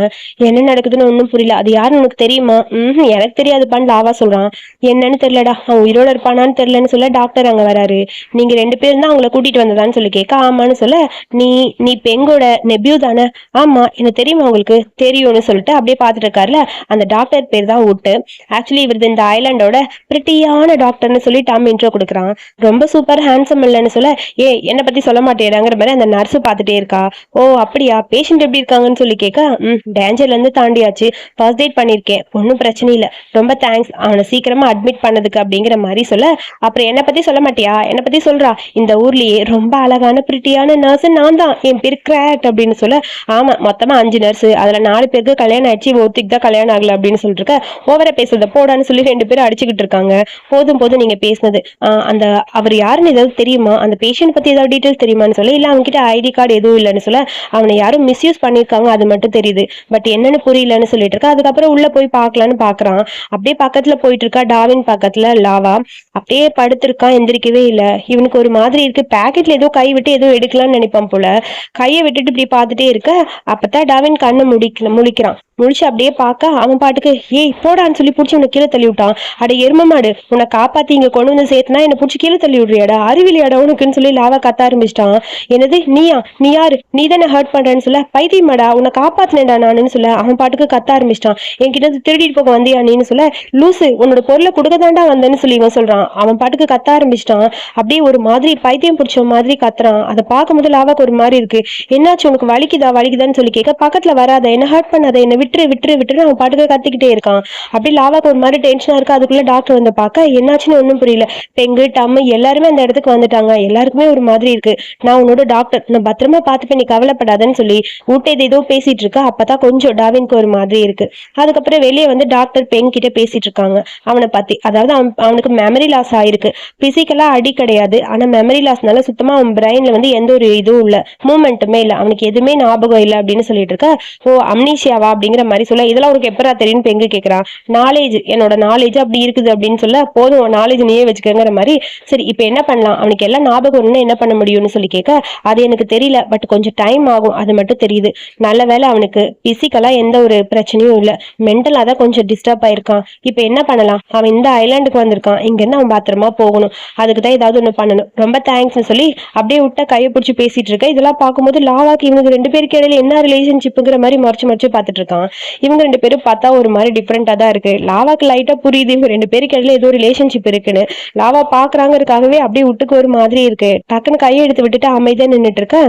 என்ன நடக்குதுன்னு ஒன்றும் புரியல. அது யாருன்னு உனக்கு தெரியுமா? ம் எனக்கு தெரியாதுப்பான்னு லாவா சொல்றான். என்னன்னு தெரியலடா அவன் உயிரோட இருப்பானான்னு தெரியலன்னு சொல்ல டாக்டர் அங்க வராரு. நீங்க ரெண்டு பேரும் தான் அவங்கள கூட்டிட்டு வந்ததான்னு சொல்லி கேட்க ஆமான்னு சொல்ல நீ நீ பெங்கோட நெபியூ தானே? ஆமா எனக்கு தெரியுமா உங்களுக்கு? தெரியும்னு சொல்லிட்டு அப்படியே பார்த்துட்டு இருக்காருல அந்த டாக்டர் பேர் தான் உட்டு. ஆக்சுவலி இவர் இந்த ஐலாண்டோட பிரிட்டியான டாக்டர்னு சொல்லி டாம் இன்ட்ரோ கொடுக்குறான். ரொம்ப சூப்பர் ஹேண்ட்ஸம் இல்லைன்னு சொல்ல ஏ என்னை பத்தி சொல்ல மாட்டேடாங்கிற மாதிரி அந்த நர்ஸ் பார்த்துட்டே இருக்கா. ஓ அப்படியா? பேஷண்ட் எப்படி இருக்காங்கன்னு சொல்லி கேட்க ம் டேஞ்சர்ல இருந்து தாண்டியாச்சு. ஃபர்ஸ்ட் எய்ட் பண்ணிருக்கேன். ஒன்றும் பிரச்சனை இல்லை. ரொம்ப தேங்க்ஸ் அவனை சீக்கிரமா அட்மிட் பண்ணதுக்கு அப்படிங்கிற மாதிரி சொல்ல. அப்புறம் என்னை பத்தி சொல்ல மாட்டியா? என்னை பத்தி சொல்றா. இந்த ஊர்லயே ரொம்ப அழகான பிரிட்டியான நர்ஸ் நான் தான். என் பேர் கிராட் அப்படின்னு சொல்ல. ஆமா மொத்தமா அஞ்சு நர்ஸ் அதுல நாலு பேருக்கு கல்யாணம் ஆயிடுச்சு. ஒருத்திக்கு தான் கல்யாணம் ஆகல அப்படின்னு சொல்லிருக்க. ஓவரா பேசுறத போடான்னு சொல்லி ரெண்டு பேரும் அடிச்சுக்கிட்டு இருக்காங்க. போதும் போதும் நீங்க பேசுனது. அந்த அவர் யாருன்னு ஏதாவது தெரியுமா? அந்த பேஷண்ட் பத்தி ஏதாவது டீட்டெயில்ஸ் தெரியுமான்னு சொல்ல. இல்ல அவன்கிட்ட ஐடி கார்டு எதுவும் இல்லைன்னு சொல்ல. அவனை யாரும் மிஸ்யூஸ் பண்ணியிருக்காங்க அது மட்டும் தெரியுது. பட் என்னன்னு புரியலன்னு சொல்லிட்டு இருக்கா. அதுக்கப்புறம் உள்ள போய் பார்க்கலான்னு பாக்குறான் அப்படியே பக்கத்துல போயிட்டு இருக்கா. டாவின் பக்கத்துல லாவா. அப்படியே படுத்திருக்கான் எந்திரிக்கவே இல்லை. இவனுக்கு ஒரு மாதிரி இருக்கு. பேக்கெட்ல ஏதோ கை விட்டு ஏதோ எடுக்கலாம்னு நினைப்பான் போல. கையை விட்டுட்டு இப்படி பார்த்துட்டே இருக்க. அப்பதான் டாவின் கண்ணை முடிக்கல முழிக்கிறான். முழிச்சு அப்படியே பார்க்க அவன் பாட்டுக்கு ஏய் போடான்னு சொல்லி பிடிச்சி உனக்கு கீழே தள்ளி விட்டான் அட எரும மாடு உன்னை காப்பாத்தி இங்க கொண்டு வந்து சேர்த்துனா என்னை பிடிச்சி கீழே தள்ளி விடுறியாடா அறிவிலியாடா உனக்குன்னு சொல்லி லாவா கத்த ஆரம்பிச்சிட்டான். என்னது? நீயா? நீ யாரு? நீ தானே ஹர்ட் பண்றேன்னு சொல்ல பைத்தியமாடா உன்னை காப்பாத்தினேடா நானுன்னு சொல்ல அவன் பாட்டுக்கு கத்த ஆரம்பிச்சிட்டான். என்கிட்ட இருந்து திருடிட்டு போக வந்தியா நீன்னு சொல்ல லூசு உன்னோட பொருளை கொடுக்க தாண்டா வந்தேன்னு சொல்லி இவன் சொல்றான். அவன் பாட்டுக்கு கத்த ஆரம்பிச்சிட்டான். அப்படியே ஒரு மாதிரி பைத்தியம் பிடிச்ச மாதிரி கத்துறான். அதை பார்க்கும்போது லாவாக்கு ஒரு மாதிரி இருக்கு. என்னாச்சு உனக்கு வலிக்குதா வலிக்குதான்னு சொல்லி கேட்க பக்கத்துல வராத என்ன ஹர்ட் பண்ணாத என்ன விட்டுரு விட்டுரு விட்டுரு அவன் பாட்டுக்கு கத்திக்கிட்டே இருக்கான். அப்படி லாவாக்கு ஒரு மாதிரி டென்ஷனா இருக்கு. அதுக்குள்ள டாக்டர் வந்து பார்க்க என்னாச்சுன்னு ஒன்றும் புரியல. பெங்கு டம்மு எல்லாருமே அந்த இடத்துக்கு வந்துட்டாங்க. எல்லாருக்குமே ஒரு மாதிரி இருக்கு. நான் உன்னோட டாக்டர் நான் பத்திரமா பார்த்துப்பேன் நீ கவலைப்படாதன்னு சொல்லி ஊட்டேது ஏதோ பேசிட்டு இருக்கா. அப்பதான் கொஞ்சம் டாவின்க்கு ஒரு மாதிரி இருக்கு. அதுக்கப்புறம் வெளியே வந்து டாக்டர் பெண் கிட்ட பேசிட்டு இருக்காங்க. அவனை பத்தி. அதாவது அவன் அவனுக்கு மெமரி லாஸ் ஆயிருக்கு. பிசிக்கலா அடி கிடையாது. ஆனா மெமரி லாஸ்னால சுத்தமா அவன் பிரெயின்ல வந்து எந்த ஒரு இதுவும் இல்ல. மூமெண்ட்டுமே இல்ல. அவனுக்கு எதுவுமே ஞாபகம் இல்ல அப்படின்னு சொல்லிட்டு இருக்க. ஓ அம்னீஷியாவா அப்படிங்கிற மாதிரி சொல்ல. இதெல்லாம் உனக்கு எப்பரா தெரியும் பெங்கு கேக்குறான் நாலேஜ் என்னோட நாலேஜ் அப்படி இருக்குது அப்படின்னு சொல்ல. போதும் நாலேஜ் நீயே வச்சுக்கங்கிற மாதிரி. சரி இப்ப என்ன பண்ணலாம்? அவனுக்கு எல்லாம் ஞாபகம் என்ன பண்ண முடியும்னு சொல்லி கேட்க அது எனக்கு தெரியல. பட் கொஞ்சம் டைம் டைம் ஆகும் அது மட்டும் தெரியுது. நல்ல வேலை அவனுக்கு பிசிக்கலா எந்த ஒரு பிரச்சனையும் இல்ல. மென்டலா தான் கொஞ்சம் டிஸ்டர்ப் ஆயிருக்கான். இப்போ என்ன பண்ணலாம்? அவன் இந்த ஐலாண்டுக்கு வந்திருக்கான். இங்க இருந்து அவன் பத்திரமா போகணும். அதுக்கு தான் ஏதாவது ஒண்ணு பண்ணணும். ரொம்ப தேங்க்ஸ்னு சொல்லி அப்படியே விட்ட கையை பிடிச்சி பேசிட்டு இருக்க இதெல்லாம் பார்க்கும்போது லாவாக்கு இவங்க ரெண்டு பேருக்கு இடையில என்ன ரிலேஷன்ஷிப்புங்கிற மாதிரி மறைச்சு மறைச்சு பார்த்துட்டு இருக்கான். இவங்க ரெண்டு பேரும் பார்த்தா ஒரு மாதிரி டிஃப்ரெண்டா தான் இருக்கு. லாவாக்கு லைட்டா புரியுது. இவங்க ரெண்டு பேருக்கு இடையில ஏதோ ரிலேஷன்ஷிப் இருக்குன்னு. லாவா பாக்குறாங்கிறதுக்காகவே அப்படியே விட்டுக்கு ஒரு மாதிரி இருக்கு. டக்குன்னு கையை எடுத்து விட்டுட்டு அமைதியா நின்னுட்டு இருக்க.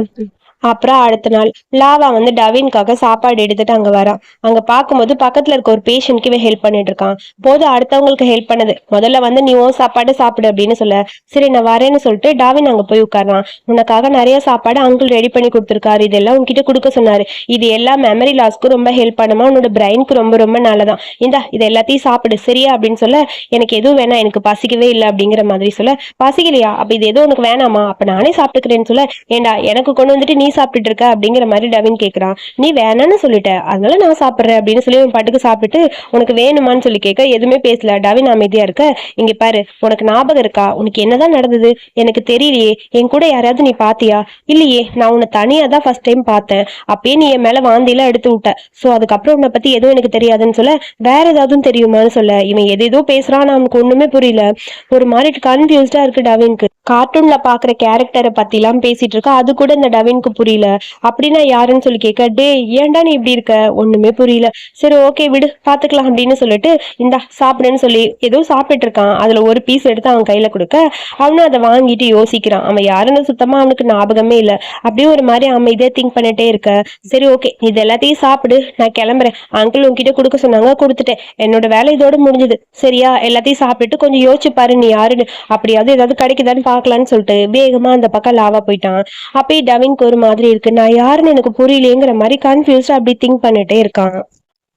அப்புறம் அடுத்த நாள் லாவா வந்து டவின்காக சாப்பாடு எடுத்துட்டு அங்க வரான் அங்க பார்க்கும்போது பக்கத்துல இருக்க ஒரு பேஷண்ட்க்கு இவன் ஹெல்ப் பண்ணிட்டு இருக்கான். போது அடுத்தவங்களுக்கு ஹெல்ப் பண்ணது. முதல்ல வந்து நீ ஓ சாப்பாடு சாப்பிடு அப்படின்னு சொல்ல. சரி நான் வரேன்னு சொல்லிட்டு டாவின் அங்க போய் உட்கார்றான். உனக்காக நிறைய சாப்பாடு அங்கிள் ரெடி பண்ணி கொடுத்துருக்காரு. இதெல்லாம் உன்கிட்ட கொடுக்க சொன்னாரு. இது எல்லா மெமரி லாஸ்க்கும் ரொம்ப ஹெல்ப் பண்ணுமா? உன்னோட பிரெயினுக்கு ரொம்ப ரொம்ப நல்லதான். இந்தா இது எல்லாத்தையும் சாப்பிடு. சரியா? அப்படின்னு சொல்ல எனக்கு எதுவும் வேணாம். எனக்கு பசிக்கவே இல்லை அப்படிங்கிற மாதிரி சொல்ல பசிக்கலையா? அப்ப இது எதுவும் உனக்கு வேணாமா? அப்ப நானே சாப்பிட்டுக்கிறேன்னு சொல்ல ஏண்டா எனக்கு கொண்டு வந்துட்டு நீ சாப்பிட்டுட்டு இருக்க அப்படிங்கிற மாதிரி டவின் கேட்குறான் நீ வேணான்னு சொல்லிட்ட. அதனால நான் சாப்பிடுறேன் அப்படின்னு சொல்லி உன் பாட்டுக்கு சாப்பிட்டுட்டு உனக்கு வேணுமான்னு சொல்லி கேட்க எதுவுமே பேசல. டவின் அமைதியா இருக்க. இங்க பாரு உனக்கு ஞாபகம் இருக்கா? உனக்கு என்னதான் நடந்தது? எனக்கு தெரியலையே. என் கூட யாராவது நீ பாத்தியா? இல்லையே நான் உன்னை தனியா தான் ஃபர்ஸ்ட் டைம் பார்த்தேன். அப்பயே நீ என் மேல வாந்திலாம் எடுத்து விட்ட. சோ அதுக்கப்புறம் உன்னை பத்தி எதுவும் எனக்கு தெரியாதுன்னு சொல்ல வேற ஏதாவது தெரியுமான்னு சொல்ல. இவன் எது எதோ பேசுறான் அவனுக்கு ஒண்ணுமே புரியல. ஒரு மாதிரி கன்ஃபியூஸ்டா இருக்கு டவின்க்கு. கார்ட்டூன்ல பாக்குற கேரக்டரை பத்தி எல்லாம் பேசிட்டு இருக்கா. அது கூட இந்த டவின்க்கு புரியல. அப்படின்னா யாருன்னு சொல்லி கேட்க டே ஏன்டா நீ இப்படி இருக்க? ஒண்ணுமே புரியல. சரி ஓகே விடு பாத்துக்கலாம் அப்படின்னு சொல்லிட்டு இந்தா சாப்பிடுன்னு சொல்லி ஏதோ சாப்பிட்டு இருக்கான். அதுல ஒரு பீஸ் எடுத்து அவன் கையில கொடுக்க அவனும் அதை வாங்கிட்டு யோசிக்கிறான். அவன் யாருன்னு சுத்தமா அவனுக்கு ஞாபகமே இல்ல. அப்படியே ஒரு மாதிரி அமைதியா திங்க் பண்ணிட்டே இருக்க. சரி ஓகே இது எல்லாத்தையும் சாப்பிடு நான் கிளம்புறேன். அங்கிள் உன்கிட்ட கொடுக்க சொன்னாங்க கொடுத்துட்டேன். என்னோட வேலை இதோட முடிஞ்சது. சரியா எல்லாத்தையும் சாப்பிட்டுட்டு கொஞ்சம் யோசிச்சு பாரு நீ யாருன்னு. அப்படியாவது ஏதாவது கிடைக்குதான்னு பாக்கலாம்னு சொல்லிட்டு வேகமா அந்த பக்கம் லாவா போயிட்டான். அப்பயே டவின்க்கு ஒரு மாதிரி இருக்கு. நான் யாருன்னு எனக்கு புரியலையேங்கிற மாதிரி கன்ஃபியூஸ்டா அப்படி திங்க் பண்ணிட்டே இருக்கான்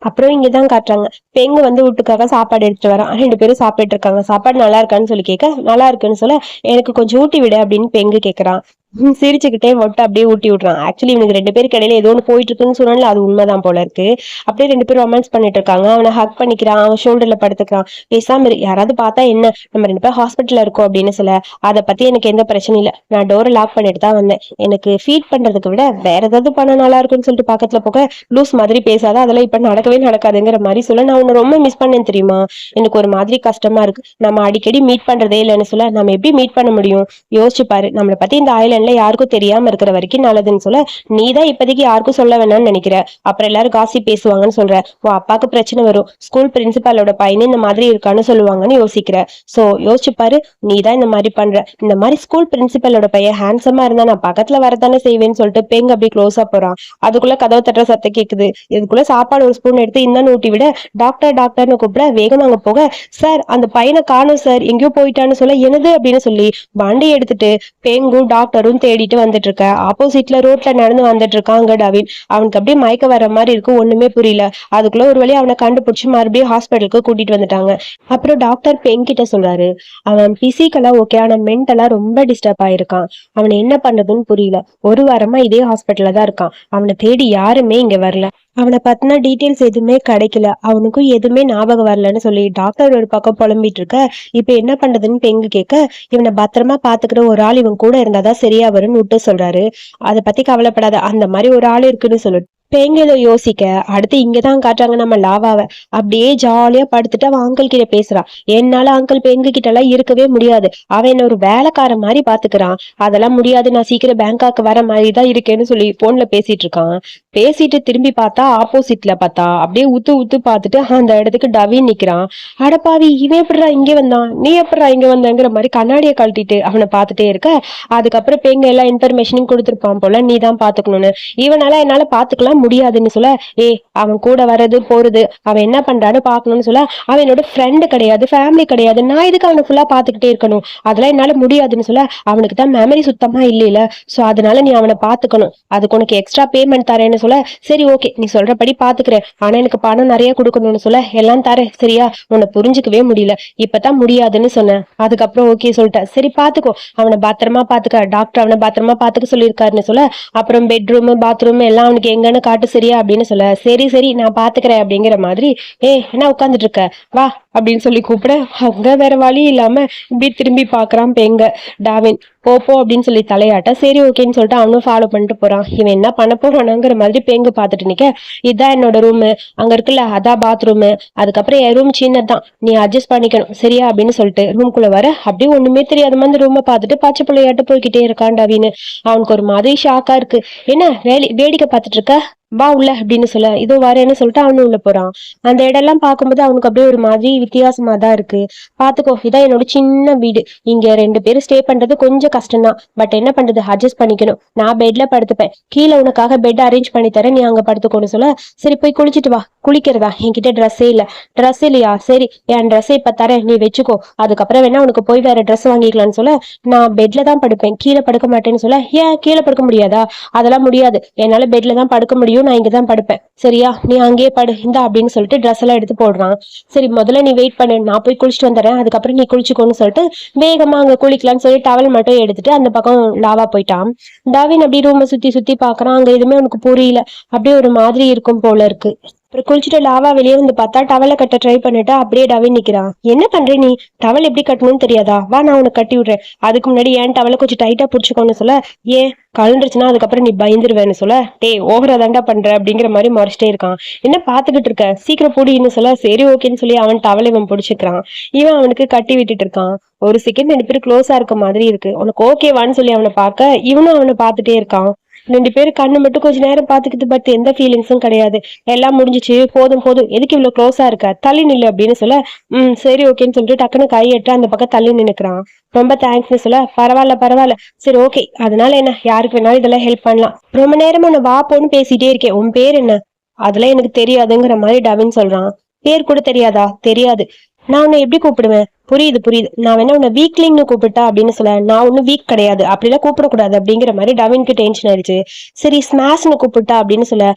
அப்புறம் இங்கதான் காட்டுறாங்க. பெங்க வந்து வீட்டுக்காக சாப்பாடு எடுத்துட்டு வரான் ரெண்டு பேரும் சாப்பிட்டு இருக்காங்க. சாப்பாடு நல்லா இருக்கான்னு சொல்லி கேட்க நல்லா இருக்குன்னு சொல்ல எனக்கு கொஞ்சம் ஊட்டி விடு அப்படின்னு பெங்கு கேக்குறான் சிரிச்சுக்கிட்டே மொட்டை அப்படியே ஊட்டி விட்றான் ஆக்சுவலி இவனுக்கு ரெண்டு பேருக்கு இடையில ஏதோ ஒன்று போயிட்டு இருக்குன்னு சொன்னால அது உண்மைதான் போல இருக்கு. அப்படியே ரெண்டு பேரும் ரொமான்ஸ் பண்ணிட்டு இருக்காங்க. அவனை ஹக் பண்ணிக்கிறான். அவன் ஷோல்டர்ல படுத்துக்கிறான். பேசாம யாராவது பார்த்தா என்ன? நம்ம ரெண்டு பேரும் ஹாஸ்பிட்டல்ல இருக்கோம் அப்படின்னு சொல்ல. அதை பத்தி எனக்கு எந்த பிரச்சனையும் இல்லை. நான் டோரை லாக் பண்ணிட்டு தான் வந்தேன். எனக்கு ஃபீட் பண்றதுக்கு விட வேற ஏதாவது பண்ண நல்லா இருக்குன்னு சொல்லிட்டு பக்கத்துல போக லூஸ் மாதிரி பேசாத. அதெல்லாம் இப்ப நடக்கவே நடக்காதுங்கிற மாதிரி சொல்ல. நான் உன்னை ரொம்ப மிஸ் பண்ணேன் தெரியுமா? எனக்கு ஒரு மாதிரி கஷ்டமா இருக்கு. நம்ம அடிக்கடி மீட் பண்றதே இல்லைன்னு சொல்ல. நம்ம எப்படி மீட் பண்ண முடியும்? யோசிச்சு பாரு. நம்மளை பத்தி இந்த ஐலாண்ட்ல யாருக்கும் தெரியாம இருக்கிற வரைக்கும் நல்லதுன்னு சொல்ல நீ தான் இப்போதைக்கு யாருக்கும் சொல்ல வேணாம்னு நினைக்கிற. அப்புறம் எல்லாரும் காசி பேசுவாங்கன்னு சொல்ற. உன் அப்பாக்கு பிரச்சனை வரும். ஸ்கூல் பிரின்சிபாலோட பையன் இந்த மாதிரி இருக்கான்னு சொல்லுவாங்கன்னு யோசிக்கிற. சோ யோசிச்சு பாரு நீ தான் இந்த மாதிரி பண்ற. இந்த மாதிரி ஸ்கூல் பிரின்சிபலோட பையன் ஹேண்ட்ஸமா இருந்தா நான் பக்கத்துல வரதானே செய்வேன்னு சொல்லிட்டு பெங்க அப்படி க்ளோஸா போறான். அதுக்குள்ள கதவு தட்டுற சத்தம் கேக்குது. இதுக்குள்ள சாப்பாடு ஒரு ஸ்பூன் எடுத்து இந்தான்னு ஊட்டி விட டாக்டர் டாக்டர்னு கூப்பிட வேகமா அங்க போக சார் அந்த பையனை காணும் சார் எங்கேயோ போயிட்டான்னு சொல்ல எனது அப்படின்னு சொல்லி வண்டி எடுத்துட்டு பெங்கும் டாக்டரும் அவளும் தேடிட்டு வந்துட்டு இருக்க ஆப்போசிட்ல ரோட்ல நடந்து வந்துட்டு இருக்கான் அங்க டவின். அவனுக்கு அப்படியே மயக்க வர மாதிரி இருக்கு. ஒண்ணுமே புரியல. அதுக்குள்ள ஒரு வழி அவனை கண்டுபிடிச்சு மறுபடியும் ஹாஸ்பிட்டலுக்கு கூட்டிட்டு வந்துட்டாங்க. அப்புறம் டாக்டர் பெண் கிட்ட சொல்றாரு. அவன் பிசிக்கலா ஓகே ஆனா மென்டலா ரொம்ப டிஸ்டர்ப் ஆயிருக்கான். அவன் என்ன பண்றதுன்னு புரியல. ஒரு வாரமா இதே ஹாஸ்பிட்டல்ல தான் இருக்கான். அவனை தேடி யாருமே இங்க வரல. அவனை பத்தின டீட்டெயில்ஸ் எதுவுமே கிடைக்கல. அவனுக்கும் எதுவுமே ஞாபகம் வரலன்னு சொல்லி டாக்டர் ஒரு பக்கம் புலம்பிட்டு இருக்க. இப்ப என்ன பண்றதுன்னு பெங்கு கேட்க இவனை பத்திரமா பாத்துக்கிற ஒரு ஆள் இவன் கூட இருந்தாதான் சரியா வரும்னு விட்டு சொல்றாரு. அதை பத்தி கவலைப்படாத அந்த மாதிரி ஒரு ஆள் இருக்குன்னு சொல்லு பேங்க ஏதோ யோசிக்க அடுத்து இங்கதான் காட்டுறாங்க நம்ம லாவாவை. அப்படியே ஜாலியா படுத்துட்டு அவன் அங்கிள் கிட்ட பேசுறான் என்னால அங்கிள் பெங்க கிட்ட எல்லாம் இருக்கவே முடியாது. அவன் என்ன ஒரு வேலைக்கார மாதிரி பாத்துக்கிறான். அதெல்லாம் முடியாது. நான் சீக்கிரம் பேங்காக்கு வர மாதிரி தான் இருக்கேன்னு சொல்லி போன்ல பேசிட்டு இருக்கான். பேசிட்டு திரும்பி பார்த்தா ஆப்போசிட்ல பார்த்தா அப்படியே உத்து உத்து பார்த்துட்டு அந்த இடத்துக்கு டவி நிக்கிறான். அடப்பாவி இவன் எப்படிடா இங்க வந்தான்? நீ எப்படிடா இங்க வந்தங்கிற மாதிரி கண்ணாடியை கழட்டிட்டு அவனை பார்த்துட்டே இருக்க. அதுக்கப்புறம் பேங்க எல்லா இன்ஃபர்மேஷனும் கொடுத்துருப்பான் போல. நீ தான் பாத்துக்கணும்னு இவனால என்னால பாத்துக்கலாம் முடியாதுன்னு சொல்ல ஏ அவன் கூட வர்றது போறது அவன் என்ன பண்றான்னு பாக்கணும்னு சொல்ல அவன் என்னோட ஃப்ரெண்டு கிடையாது ஃபேமிலி கிடையாது. நான் இதுக்கு அவனை ஃபுல்லா பாத்துக்கிட்டே இருக்கணும்? அதெல்லாம் என்னால முடியாதுன்னு சொல்ல அவனுக்கு தான் மெமரி சுத்தமா இல்லையில சோ அதனால நீ அவனை பாத்துக்கணும் அதுக்கு உனக்கு எக்ஸ்ட்ரா பேமெண்ட் தரேன்னு சொல்ல சரி ஓகே நீ சொல்றபடி பாத்துக்கிறேன் ஆனா எனக்கு பணம் நிறைய கொடுக்கணும்னு சொல்ல எல்லாம் தரேன் சரியா? உன்னை புரிஞ்சுக்கவே முடியல. இப்பதான் முடியாதுன்னு சொன்னேன் அதுக்கப்புறம் ஓகே சொல்லிட்டேன். சரி பாத்துக்கோ அவனை பத்திரமா பாத்துக்க டாக்டர் அவனை பத்திரமா பாத்துக்க சொல்லியிருக்காருன்னு சொல்ல அப்புறம் பெட்ரூம் பாத்ரூம் எல்லாம் அவனுக்கு எங்கன்னு காட்டு சரியா அப்படின்னு சொல்ல சரி சரி நான் பாத்துக்கிறேன் அப்படிங்கிற மாதிரி ஏ என்ன உட்காந்துட்டு இருக்க? வா அப்படின்னு சொல்லி கூப்பிட அவங்க வேற வழி இல்லாம இப்படி திரும்பி பாக்குறான் பெங்க டாவின். போ போ அப்படின்னு சொல்லி தலையாட்ட சரி ஓகேன்னு சொல்லிட்டு அவனும் ஃபாலோ பண்ணிட்டு போறான். இவன் என்ன பண்ண போறானுங்கிற மாதிரி பேங்கு பார்த்துட்டு நிக்க. இதான் என்னோட ரூமு அங்க இருக்குல்ல அதான் பாத்ரூமு அதுக்கப்புறம் என் ரூம் சின்னதான் நீ அட்ஜஸ்ட் பண்ணிக்கணும். சரியா? அப்படின்னு சொல்லிட்டு ரூம்குள்ள வர அப்படியே ஒண்ணுமே தெரியாத மாதிரி ரூமை பார்த்துட்டு பச்சை பிள்ளையாட்ட போய்கிட்டே இருக்கான் டவின்னு அவனுக்கு ஒரு மாதிரி ஷாக்கா இருக்கு. என்ன வேலை வேடிக்கை பார்த்துட்டு இருக்க? வா உள்ள அப்படின்னு சொல்ல. இதோ வரேன்னு சொல்லிட்டு அவனும் உள்ள போறான். அந்த இடம்லாம் பார்க்கும்போது அவனுக்கு அப்படியே ஒரு மாதிரி வித்தியாசமா தான் இருக்கு. பாத்துக்கோ இதான் என்னோட சின்ன வீடு. இங்க ரெண்டு பேரும் ஸ்டே பண்றது கொஞ்சம் கஷ்டம் தான் பட் என்ன பண்றது? அட்ஜஸ்ட் பண்ணிக்கணும். நான் பெட்ல படுத்துப்பேன். கீழே உனக்காக பெட் அரேஞ்ச் பண்ணி தரேன். நீ அங்க படுத்துக்கோன்னு சொல்ல. சரி போய் குளிச்சிட்டு வா. குளிக்கிறதா? என்கிட்ட ட்ரெஸ்ஸே இல்ல. ட்ரெஸ் இல்லையா? சரி என் ட்ரெஸ்ஸை இப்ப தரேன். நீ வச்சுக்கோ. அதுக்கப்புறம் வேணா உனக்கு போய் வேற ட்ரெஸ் வாங்கிக்கலாம்னு சொல்ல. நான் பெட்ல தான் படுப்பேன். கீழே படுக்க மாட்டேன்னு சொல்ல. ஏன்? கீழே படுக்க முடியாதா? அதெல்லாம் முடியாது. என்னால பெட்ல தான் படுக்க முடியும். நான் இங்க தான் படுப்பேன். சரியா? நீ அங்கேயே படு இந்த அப்படின்னு சொல்லிட்டு ட்ரெஸ் எல்லாம் எடுத்து போடுறான். சரி முதல்ல நீ வெயிட் பண்ணு நான் போய் குளிச்சுட்டு வந்துடுறேன். அதுக்கப்புறம் நீ குளிச்சுக்கோன்னு சொல்லிட்டு வேகமா அங்க குளிக்கலாம்னு சொல்லி டவல் மட்டும் எடுத்துட்டு அந்த பக்கம் லாவா போயிட்டான். டாவின் அப்படி ரூமை சுத்தி சுத்தி பாக்குறான் அங்க எதுவுமே உனக்கு புரியல. அப்படியே ஒரு மாதிரி இருக்கும் போல இருக்கு. அப்புறம் குளிச்சுட்டு லாவா வெளியே வந்து பார்த்தா டவலை கட்ட ட்ரை பண்ணிட்டு அப்படியே டவே நிக்கிறான். என்ன பண்ற நீ? டவல் எப்படி கட்டணும்னு தெரியாதா? வா நான் உனக்கு கட்டி விடுறேன். அதுக்கு முன்னாடி ஏன் டவலை கொஞ்சம் டைட்டா புடிச்சுக்கோன்னு சொல்ல? ஏன்? கலந்துருச்சுன்னா அதுக்கப்புறம் நீ பயந்துருவேன்னு சொல்ல? டேய் ஓவரா தாண்டா பண்ற? அப்படிங்கிற மாதிரி மறைச்சிட்டே இருக்கான். என்ன பாத்துக்கிட்டு இருக்க? சீக்கிரம் போடின்னு சொல்ல சரி ஓகேன்னு சொல்லி அவன் டவலை இவன் பிடிச்சிக்கிறான். இவன் அவனுக்கு கட்டி விட்டுட்டு இருக்கான். ஒரு செகண்ட் ரெண்டு பேரும் க்ளோஸா இருக்க மாதிரி இருக்கு. உனக்கு ஓகேவான்னு சொல்லி அவனை பார்க்க இவனும் அவனை பார்த்துட்டே இருக்கான். ரெண்டு பேரும் கண்ணு மட்டும் கொஞ்ச நேரம் பாத்துக்கிட்டு பட் எந்த ஃபீலிங்ஸும் கிடையாது. எல்லாம் முடிஞ்சிச்சு. போதும் போதும். எதுக்கு இவ்வளவு க்ளோஸா இருக்க? தள்ளி நில்லு அப்படின்னு சொல்ல ம் சரி ஓகேன்னு சொல்லிட்டு டக்குன்னு கை எட்டு அந்த பக்கம் தள்ளி நின்னுக்கிறான். ரொம்ப தேங்க்ஸ்னு சொல்ல பரவாயில்ல பரவாயில்ல. சரி ஓகே அதனால என்ன? யாருக்கு வேணாலும் இதெல்லாம் ஹெல்ப் பண்ணலாம். ரொம்ப நேரமா நான் வாப்போன்னு பேசிட்டே இருக்கேன். உன் பேர் என்ன? அதெல்லாம் எனக்கு தெரியாதுங்கிற மாதிரி டவின் சொல்றான். பேர் கூட தெரியாதா? தெரியாது. நான் உன்னை எப்படி கூப்பிடுவேன்? புரியுது புரியுது. நான் வேணா உன்னை வீக்லிங்னு கூப்பிட்டா அப்படின்னு சொல்ல நான் ஒன்னும் வீக் கிடையாது. அப்படிலாம் கூப்பிடக்கூடாது அப்படிங்கிற மாதிரி டவின்க்கு டென்ஷன் ஆயிடுச்சு. சரி ஸ்மாஷ்னு கூப்பிட்டா அப்படின்னு சொல்ல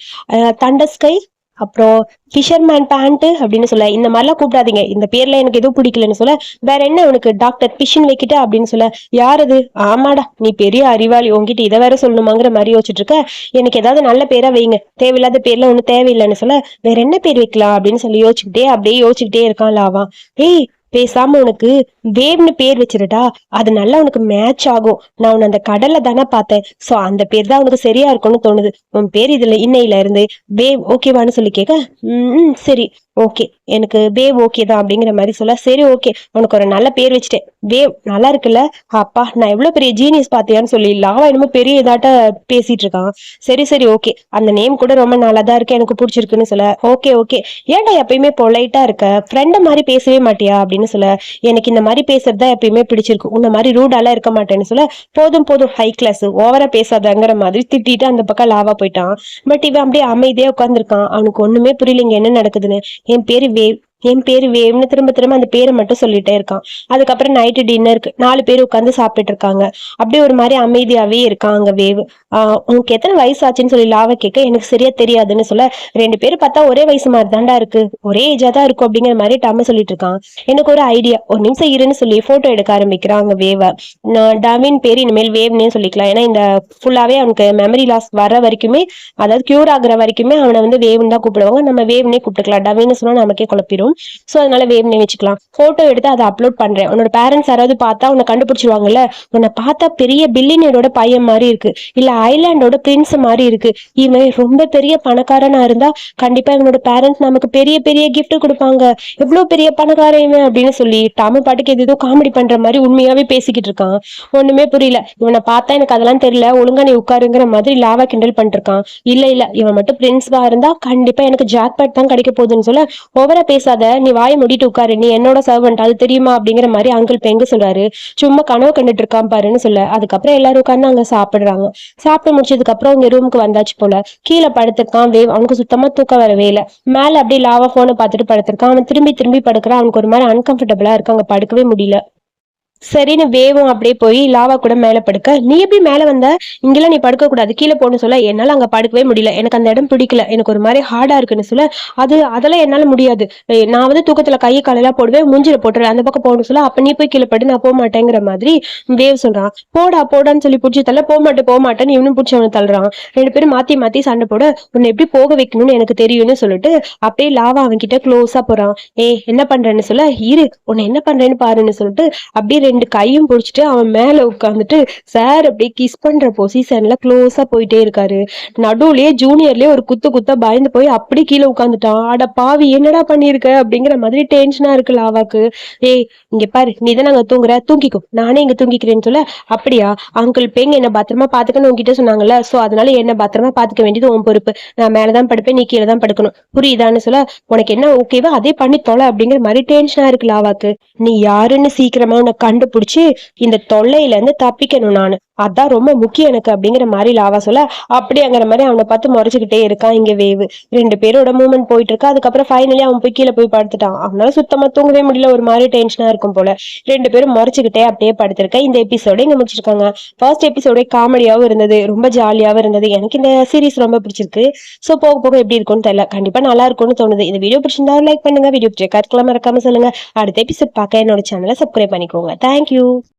தண்டஸ்கை அப்புறம் ஃபிஷர்மேன் பேண்ட் அப்படின்னு சொல்ல இந்த மாதிரிலாம் கூப்பிடாதீங்க. இந்த பேர்ல எனக்கு எதுவும் பிடிக்கலன்னு சொல்ல வேற என்ன உனக்கு டாக்டர் பிஷின் வைக்கிட்ட அப்படின்னு சொல்ல யார் அது? ஆமாடா நீ பெரிய அறிவாளி உங்ககிட்ட இதை வேற சொல்லணுமாங்கிற மாதிரி யோசிச்சுட்டு இருக்க. எனக்கு ஏதாவது நல்ல பேரா வைங்க. தேவையில்லாத பேர்ல ஒன்றும் தேவையில்லைன்னு சொல்ல வேற என்ன பேர் வைக்கலாம் அப்படின்னு சொல்லி யோசிச்சுக்கிட்டே அப்படியே யோசிச்சுக்கிட்டே இருக்கான் லாவா. ஏய் பேசாம உனக்கு வேவ்னு பேர் வச்சிருடா. அது நல்லா உனக்கு மேட்ச் ஆகும். நான் உன்னை அந்த கடல்ல தானே பார்த்தேன். சோ அந்த பேர் தான் உனக்கு சரியா இருக்கும்னு தோணுது. உன் பேர் இதுல இன்னையில இருந்து. வேவ் ஓகேவான்னு சொல்லி கேட்க ம் சரி. ஓகே எனக்கு வேவ் ஓகே தான் அப்படிங்கிற மாதிரி சொல்ல சரி ஓகே உனக்கு ஒரு நல்ல பேர் வச்சுட்டேன். வேவ் நல்லா இருக்குல்ல? அப்பா நான் எவ்வளோ பெரிய ஜீனியஸ் பாத்தியான்னு சொல்லி லாவா என்னமோ பெரிய இதாட்ட பேசிட்டு இருக்கான். சரி சரி ஓகே அந்த நேம் கூட ரொம்ப நல்லா தான் இருக்கு எனக்கு பிடிச்சிருக்குன்னு சொல்ல. ஓகே ஓகே ஏன்டா எப்பயுமே பொலைட்டா இருக்க? ஃப்ரெண்ட மாதிரி பேசவே மாட்டியா அப்படின்னு சொல்ல. எனக்கு இந்த மாதிரி பேசுறது தான் எப்பயுமே பிடிச்சிருக்கு. உன்ன மாதிரி ரூடாலாம் இருக்க மாட்டேன்னு சொல்ல. போதும் போதும் ஹை கிளாஸ் ஓவரா பேசாதங்கிற மாதிரி திட்டிட்டு அந்த பக்கம் லாவா போயிட்டான். பட் இவன் அப்படியே அமைதியா உட்காந்துருக்கான் அவனுக்கு ஒண்ணுமே புரியல இங்க என்ன நடக்குதுன்னு. என் பேர் வேவ் என் பேர் வேவ்னு திரும்ப திரும்ப அந்த பேரை மட்டும் சொல்லிட்டே இருக்கான். அதுக்கப்புறம் நைட்டு டின்னருக்கு நாலு பேர் உட்காந்து சாப்பிட்டு இருக்காங்க. அப்படியே ஒரு மாதிரி அமைதியாவே இருக்கான் அங்க வேவ். ஆஹ் உனக்கு எத்தனை வயசு ஆச்சுன்னு சொல்லி லாவ கேட்க எனக்கு சரியா தெரியாதுன்னு சொல்ல ரெண்டு பேரும் பார்த்தா ஒரே வயசு மாதிரி தாண்டா இருக்கு. ஒரே ஏஜா தான் இருக்கும் அப்படிங்கிற மாதிரி டாம சொல்லிட்டு இருக்கான். எனக்கு ஒரு ஐடியா ஒரு நிமிஷம் இருன்னு சொல்லி போட்டோ எடுக்க ஆரம்பிக்கிறான் வேவ. நான் டவின் பேர் இனிமேல் வேவ்னே சொல்லிக்கலாம். ஏன்னா இந்த ஃபுல்லாவே அவனுக்கு மெமரி லாஸ் வர வரைக்குமே அதாவது கியூர் ஆகுற வரைக்குமே அவனை வந்து வேவ்னு தான் கூப்பிடுவாங்க. நம்ம வேவ்னே கூப்பிட்டுக்கலாம். டவின்னு சொன்னா நமக்கே குழப்பிடும் நேம் ஸோ அதனால வேவ்னே வச்சுக்கலாம். போட்டோ எடுத்து அதை அப்லோட் பண்றேன். உன்னோட பேரண்ட்ஸ் யாராவது பார்த்தா உன்னை கண்டுபிடிச்சிருவாங்கல்ல? உன்னை பார்த்தா பெரிய பில்லினியரோட பையன் மாதிரி இருக்கு. இல்ல ஐலாண்டோட பிரின்ஸ் மாதிரி இருக்கு. இவன் ரொம்ப பெரிய பணக்காரனா இருந்தா கண்டிப்பா இவனோட பேரண்ட்ஸ் நமக்கு பெரிய பெரிய கிஃப்ட் கொடுப்பாங்க. எவ்வளவு பெரிய பணக்காரன் இவன் அப்படின்னு சொல்லி தமிழ் பாட்டுக்கு எது காமெடி பண்ற மாதிரி உண்மையாவே பேசிக்கிட்டு இருக்கான். ஒண்ணுமே புரியல. இவனை பார்த்தா எனக்கு அதெல்லாம் தெரியல. ஒழுங்கா நீ உட்காருங்கிற மாதிரி லாவா கிண்டல் பண்ணிருக்கான். இல்ல இல்ல. இவன் மட்டும் பிரின்ஸ்வா இருந்தா கண்டிப்பா எனக்கு ஜாக்பாட் தான் கிடைக்க போகுதுன்னு சொல்ல ஓவரா பேசாத. நீ வாயை முடிட்டு உட்காரு. நீ என்னோட சர்வெண்ட் அது தெரியுமா? அப்படிங்கிற மாதிரி அங்கிள் பெங்க சொல்றாரு. சும்மா கனவு கண்டுட்டு இருக்கான் பாருன்னு சொல்ல. அதுக்கப்புறம் எல்லாரும் உட்கார்ந்து அங்க சாப்பிடுறாங்க. சாப்பிட்டு முடிச்சதுக்கு அப்புறம் இங்க ரூமுக்கு வந்தாச்சு போல. கீழே படுத்திருக்கான். வேவ் அவனுக்கு சுத்தமா தூக்கம் வரவே இல்லை. மேல அப்படியே லாவா போனை பார்த்துட்டு படுத்திருக்கான். அவன் திரும்பி திரும்பி படுக்கிறான். அவனுக்கு ஒரு மாதிரி அன்கம்ஃபர்டபுளா இருக்கு. அங்க படுக்கவே முடியல. சரின்னு வேவும் அப்படியே போய் லாவா கூட மேல படுக்க. நீ எப்படி மேல வந்த? இங்கெல்லாம் நீ படுக்கக்கூடாது கீழே போன்னு சொல்ல என்னால அங்க படுக்கவே முடியல. எனக்கு அந்த இடம் பிடிக்கல. எனக்கு ஒரு மாதிரி ஹார்டா இருக்குன்னு சொல்ல அது அதெல்லாம் என்னால முடியாது. நான் வந்து தூக்கத்துல கையை காலையெல்லாம் போடுவேன் மூஞ்சில போட்டுருவேன் அந்த பக்கம் போகணும்னு சொல்ல அப்போ நீ போய் கீழே படு நான் போக மாட்டேங்கிற மாதிரி வேவ் சொல்றான். போடா போடான்னு சொல்லி பிடிச்சி தள்ள போக மாட்டேன் போக மாட்டேன்னு இவனும் பிடிச்சி அவனை தள்ளுறான். ரெண்டு பேரும் மாத்தி மாத்தி சண்டை போட உன்னை எப்படி போக வைக்கணும்னு எனக்கு தெரியும்னு சொல்லிட்டு அப்படியே லாவா அவன்கிட்ட க்ளோஸாக போகிறான் போறான். என்ன பண்றேன்னு சொல்ல இரு உன்னை என்ன பண்றேன்னு பாருன்னு சொல்லிட்டு அப்படியே ரெண்டு கையும் பிடிச்சிட்டு அவன் மேல உட்காந்துட்டு சார் அப்படியே கிஸ் பண்ற பொசிஷன்ல க்ளோஸா போயிட்டே இருக்காரு. நடுவுலயே ஜூனியர்லயே ஒரு குத்து குத்த பயந்து போய் அப்படி கீழே உட்காந்துட்டான் அட பாவி என்னடா பண்ணிருக்க அப்படிங்கிற மாதிரி டென்ஷனா இருக்கு லாவாக்கு ஏய் இங்க பாரு நீ தான் அங்க தூங்குற? தூங்கிக்கோ. நானே இங்க தூங்கிக்கிறேன்னு சொல்ல அப்படியா? அங்கிள் பேங்க என்ன பத்திரமா பாத்துக்கன்னு உங்ககிட்ட சொன்னாங்கல்ல. சோ அதனால என்ன பத்திரமா பாத்துக்க வேண்டியது உன் பொறுப்பு. நான் மேலதான் படுப்பேன் நீ கீழே தான் படுக்கணும். புரியுதான்னு சொல்ல உனக்கு என்ன ஓகேவா அதே பண்ணி தொலை அப்படிங்கிற மாதிரி டென்ஷனா இருக்கு லாவாக்கு நீ யாருன்னு சீக்கிரமா உன்னை கண்டுபிடிச்சு இந்த தொல்லையில இருந்து தப்பிக்கணும் நானு. அதான் ரொம்ப முக்கியம் எனக்கு அப்படிங்கிற மாதிரி லாவா சொல்ல அப்படிங்கிற மாதிரி அவனை பார்த்து முறைச்சிக்கிட்டே இருக்கான் இங்க வேவு. ரெண்டு பேரோட மூவ்மெண்ட் போயிட்டு இருக்கா அதுக்கப்புறம் ஃபைனலி அவன் போய் கீழே போய் படுத்துட்டான். அவனால சுத்தமா தூங்கவே முடியல. ஒரு மாதிரி டென்ஷனா இருக்கும் போல. ரெண்டு பேரும் முறைச்சிக்கிட்டே அப்படியே படுத்திருக்க. இந்த எபிசோட இங்க முடிச்சிருக்காங்க. ஃபர்ஸ்ட் எபிசோடே காமெடியாவும் இருந்தது. ரொம்ப ஜாலியாவும் இருந்தது. எனக்கு இந்த சீரீஸ் ரொம்ப பிடிச்சிருக்கு. சோ போக போக எப்படி இருக்கும்னு தெரியல. கண்டிப்பா நல்லா இருக்கும்னு தோணுது. இந்த வீடியோ பிடிச்சிருந்தா லைக் பண்ணுங்க. வீடியோ பிடிச்ச கருத்துக்கெல்லாம் மறக்காம சொல்லுங்க. அடுத்த எபிசோட் பார்க்க என்னோட சேனலை சப்ஸ்கிரைப் பண்ணிக்கோங்க. தேங்க்யூ